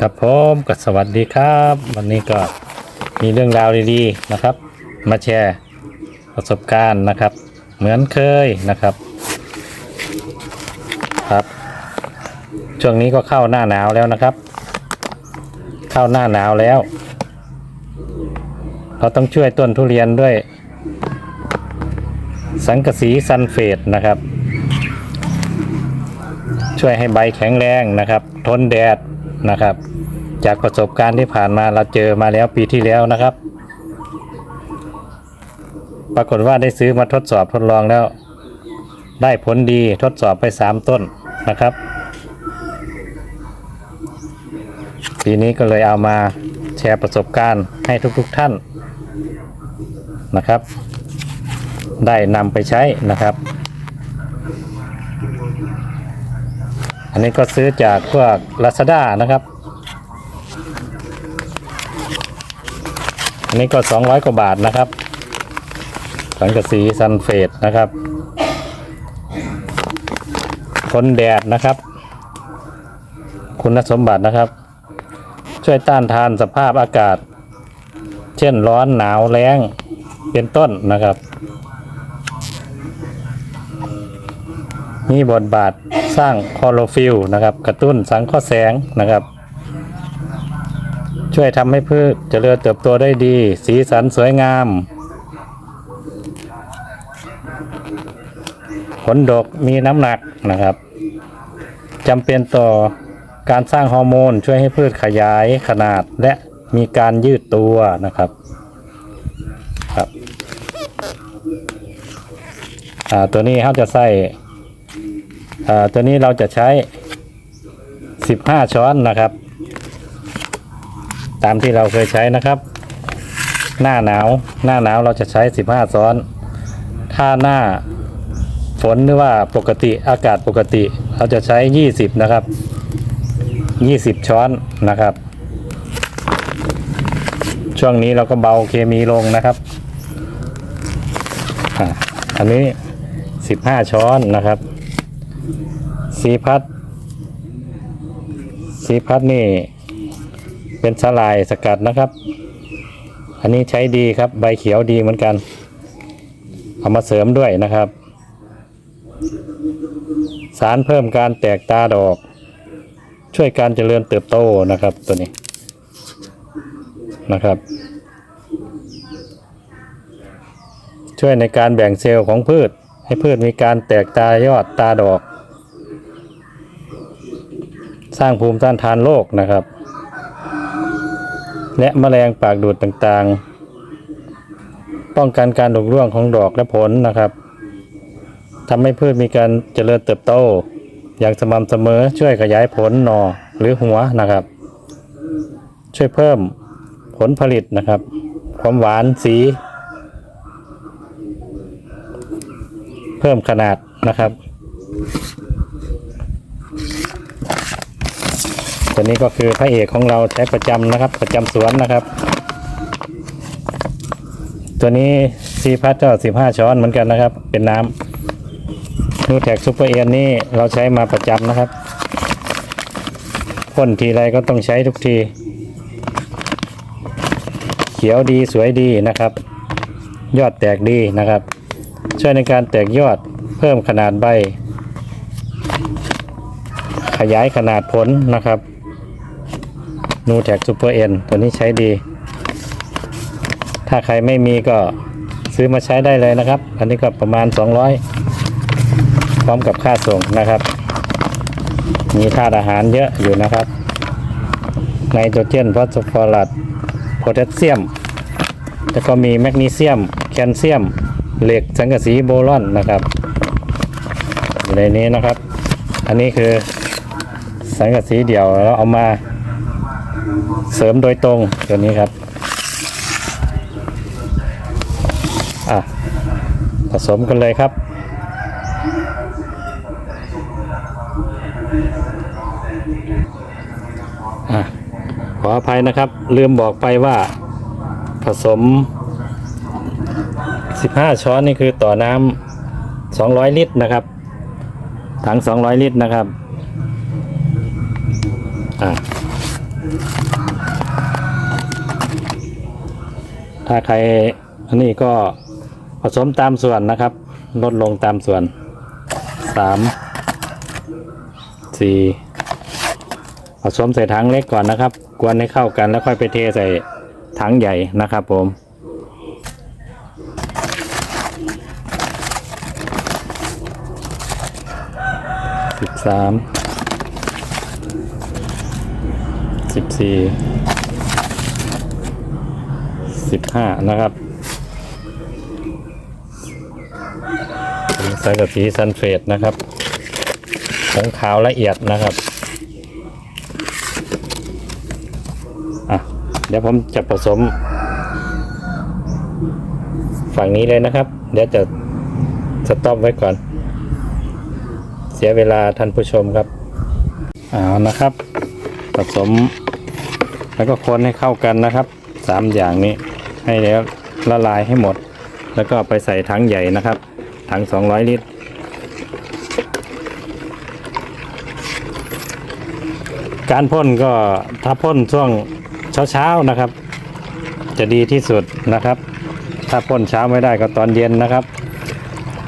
ครับผมก็สวัสดีครับ วันนี้ก็มีเรื่องราวดีๆนะครับ มาแชร์ประสบการณ์นะครับ เหมือนเคยนะครับครับ ช่วงนี้ก็เข้าหน้าหนาวแล้วนะครับ เข้าหน้าหนาวแล้ว เราต้องช่วยต้นทุเรียนด้วย สังกะสีซันเฟตนะครับ ช่วยให้ใบแข็งแรงนะครับ ทนแดด นะครับ จากประสบการณ์ที่ผ่านมาเราเจอมาแล้วปีที่แล้วนะครับ ปรากฏว่าได้ซื้อมาทดสอบทดลองแล้ว ได้ผลดีทดสอบไปสามต้นนะครับ ปีนี้ก็เลยเอามาแชร์ประสบการณ์ให้ทุกๆทท่านนะครับ ได้นำไปใช้นะครับ อันนี้ก็ซื้อจากพวก Lazada นะครับ อันนี้ก็ 200 กว่าบาทนะครับสังกะสีซันเฟตนะครับทนแดดนะครับ คุณสมบัตินะครับ ช่วยต้านทานสภาพอากาศ เช่นร้อนหนาวแล้งเป็นต้นนะครับ มีบทบาทสร้างคลอโรฟิลนะครับ กระตุ้นสังเคราะห์แสงนะครับ ช่วยทำให้พืชเจริญเติบโตได้ดี สีสันสวยงาม ผลดกมีน้ำหนักนะครับจำเป็นต่อการสร้างฮอร์โมนช่วยให้พืชขยายขนาดและมีการยืดตัวนะครับครับตัวนี้เขาจะใส่ อ่าตัวนี้เราจะใช้ 15 ช้อนนะครับ ตามที่เราเคยใช้นะครับ หน้าหนาว หน้าหนาวเราจะใช้ 15 ช้อน ถ้าหน้าฝนหรือว่าปกติอากาศปกติ เราจะใช้ 20 นะครับ 20 ช้อนนะครับ ช่วงนี้เราก็เบาเคมีลงนะครับอันนี้ 15 ช้อนนะครับ สีพัด สีพัดนี่ เป็นสลายสกัดนะครับ อันนี้ใช้ดีครับ ใบเขียวดีเหมือนกัน เอามาเสริมด้วยนะครับ สารเพิ่มการแตกตาดอก ช่วยการเจริญเติบโตนะครับตัวนี้นะครับ ช่วยในการแบ่งเซลล์ของพืช ให้พืชมีการแตกตายอดตาดอก สร้างภูมิต้านทานโรคนะครับ และแมลงปากดูดต่างๆ ป้องกันการดกร่วงของดอกและผลนะครับทำให้พืชมีการเจริญเติบโต อย่างสม่ำเสมอช่วยขยายผลหน่อหรือหัวนะครับ ช่วยเพิ่มผลผลิตนะครับ ความหวานสี เพิ่มขนาดนะครับ ตัวนี้ก็คือพระเอกของเราใช้ประจำนะครับ ประจำสวนนะครับ ตัวนี้ซีพัทก็สิบห้าช้อนเหมือนกันนะครับ เป็นน้ำนูแท็กซูเปอร์เอ็นนี่เราใช้มาประจำนะครับพ่นทีไรก็ต้องใช้ทุกที เขียวดีสวยดีนะครับ ยอดแตกดีนะครับ ช่วยในการแตกยอดเพิ่มขนาดใบขยายขนาดผลนะครับ นูแท็กซูเปอร์เอ็นตัวนี้ใช้ดี ถ้าใครไม่มีก็ซื้อมาใช้ได้เลยนะครับ อันนี้ก็ประมาณ 200 พร้อมกับค่าส่งนะครับ มีธาตุอาหารเยอะอยู่นะครับไนโตรเจนฟอสฟอรัสโพแทสเซียม แล้วก็มีแมกนีเซียม แคลเซียม เหล็กสังกะสีโบรอนนะครับอยู่ในนี้นะครับ อันนี้คือสังกะสีเดี่ยวแล้วเอามา เสริมโดยตรงตัวนี้ครับ อะผสมกันเลยครับ อะขออภัยนะครับ ลืมบอกไปว่าผสม 15 ช้อนนี่คือต่อน้ำ200 ลิตรนะครับถัง200 ลิตรนะครับ อะ ถ้าใครอันนี้ก็ผสมตามส่วนนะครับ ลดลงตามส่วนสามสี่ผสมใส่ถังเล็กก่อนนะครับ กวนให้เข้ากันแล้วค่อยไปเทใส่ถังใหญ่นะครับผมสิบสามสิบสี่ สิบห้านะครับใส่กับสีซันเฟตนะครับผงขาวละเอียดนะครับอะเดี๋ยวผมจะผสม ฝั่งนี้เลยนะครับ เดี๋ยวจะสต็อปไว้ก่อน เสียเวลาท่านผู้ชมครับเอานะครับ ผสม แล้วก็คนให้เข้ากันนะครับสามอย่างนี้ ให้แล้วละลายให้หมด แล้วก็ไปใส่ถังใหญ่นะครับ ถัง 200 ลิตร การพ่นก็ถ้าพ่นช่วงเช้าๆนะครับ จะดีที่สุดนะครับ ถ้าพ่นเช้าไม่ได้ก็ตอนเย็นนะครับ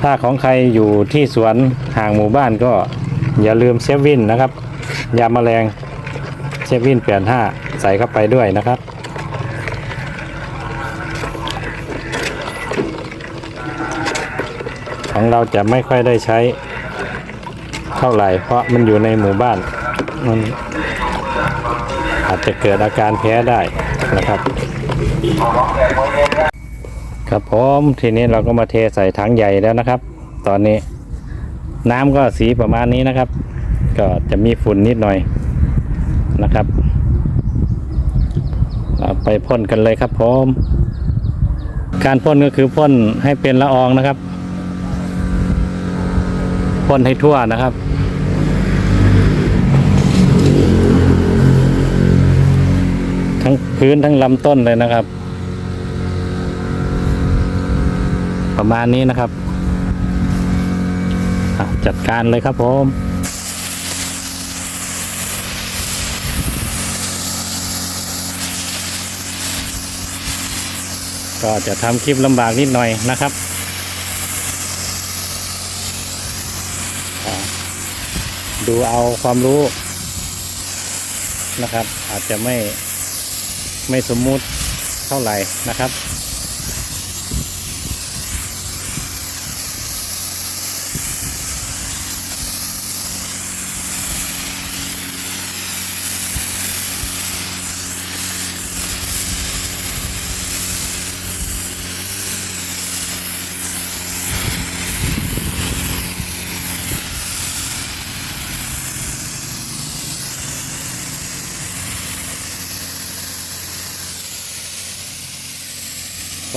ถ้าของใครอยู่ที่สวนห่างหมู่บ้านก็อย่าลืมเซฟวินนะครับ ยาแมลงเซฟวินเปลี่ยนห้าใส่เข้าไปด้วยนะครับ ของเราจะไม่ค่อยได้ใช้เท่าไหร่ เพราะมันอยู่ในหมู่บ้านมันอาจจะเกิดอาการแพ้ได้นะครับ ครับผมทีนี้เราก็มาเทใส่ถังใหญ่แล้วนะครับ ตอนนี้น้ำก็สีประมาณนี้นะครับ ก็จะมีฝุ่นนิดหน่อยนะครับเราไปพ่นกันเลยครับผม การพ่นก็คือพ่นให้เป็นละอองนะครับ พ่นให้ทั่วนะครับ ทั้งพื้นทั้งลำต้นเลยนะครับ ประมาณนี้นะครับ จัดการเลยครับผมก็จะทำคลิปลำบากนิดหน่อยนะครับอ่า ดูเอาความรู้นะครับ อาจจะไม่ไม่สมมุติเท่าไหร่นะครับ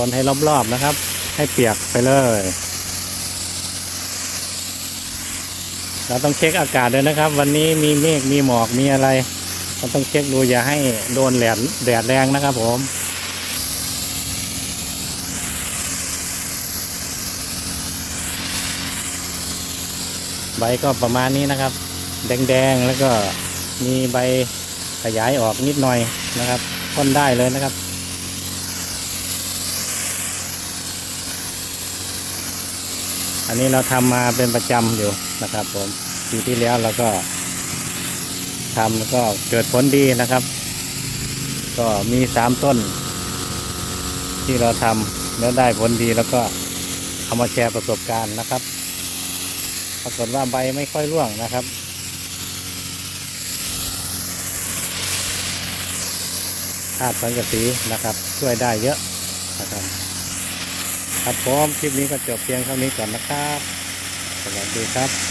นให้รอบๆนะครับ ให้เปียกไปเลย เราต้องเช็คอากาศด้วยนะครับ วันนี้มีเมฆมีหมอกมีอะไรเราต้องเช็คดูอย่าให้โดนแดดแดดแรงนะครับผมใบก็ประมาณนี้นะครับ แดงๆแล้วก็มีใบขยายออกนิดหน่อยนะครับพ่นได้เลยนะครับ อันนี้เราทำมาเป็นประจำอยู่นะครับ ผมปีที่แล้วเราก็ทำแล้วก็เกิดผลดีนะครับ ก็มีสามต้น ที่เราทำแล้วได้ผลดีแล้วก็เอามาแชร์ประสบการณ์นะครับ ปรากฏว่าใบไม่ค่อยร่วงนะครับธาตุสังกะสีนะครับ ช่วยได้เยอะนะครับ ครับผมคลิปนี้ก็จบเพียงเท่านี้ก่อนนะครับ สวัสดีครับ